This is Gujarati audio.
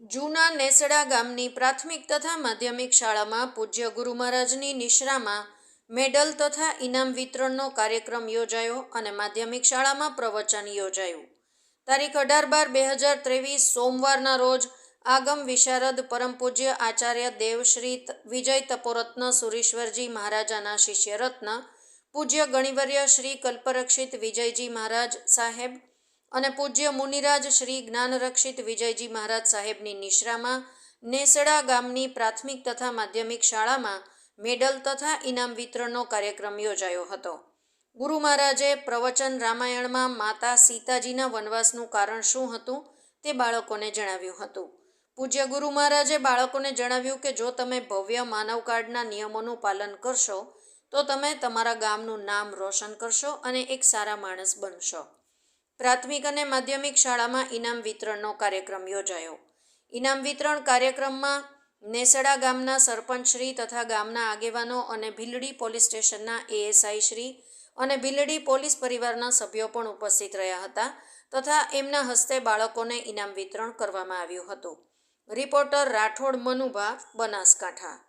જૂના નેસડા ગામની પ્રાથમિક તથા માધ્યમિક શાળામાં પૂજ્ય ગુરુ મહારાજની નિશ્રામાં મેડલ તથા ઇનામ વિતરણનો કાર્યક્રમ યોજાયો અને માધ્યમિક શાળામાં પ્રવચન યોજાયું. તારીખ અઢાર બાર બે હજાર ત્રેવીસ સોમવારના રોજ આગમ વિશારદ પરમ પૂજ્ય આચાર્ય દેવશ્રી વિજય તપોરત્ન સુરેશ્વરજી મહારાજાના શિષ્યરત્ન પૂજ્ય ગણિવર્ય શ્રી કલ્પરક્ષિત વિજયજી મહારાજ સાહેબ અને પૂજ્ય મુનિરાજ શ્રી જ્ઞાનરક્ષિત વિજયજી મહારાજ સાહેબની નિશ્રામાં નેસડા ગામની પ્રાથમિક તથા માધ્યમિક શાળામાં મેડલ તથા ઇનામ વિતરણનો કાર્યક્રમ યોજાયો હતો. ગુરુ મહારાજે પ્રવચન રામાયણમાં માતા સીતાજીના વનવાસનું કારણ શું હતું તે બાળકોને જણાવ્યું હતું. પૂજ્ય ગુરુ મહારાજે બાળકોને જણાવ્યું કે જો તમે ભવ્ય માનવ કાર્ડના નિયમોનું પાલન કરશો, તો તમે તમારા ગામનું નામ રોશન કરશો અને એક સારા માણસ બનશો. પ્રાથમિક અને માધ્યમિક શાળામાં ઇનામ વિતરણનો કાર્યક્રમ યોજાયો. ઇનામ વિતરણ કાર્યક્રમમાં નેસડા ગામના સરપંચશ્રી તથા ગામના આગેવાનો અને ભીલડી પોલીસ સ્ટેશનના એએસઆઈ શ્રી અને ભીલડી પોલીસ પરિવારના સભ્યો પણ ઉપસ્થિત રહ્યા હતા તથા એમના હસ્તે બાળકોને ઇનામ વિતરણ કરવામાં આવ્યું હતું. રિપોર્ટર રાઠોડ મનુભા, બનાસકાંઠા.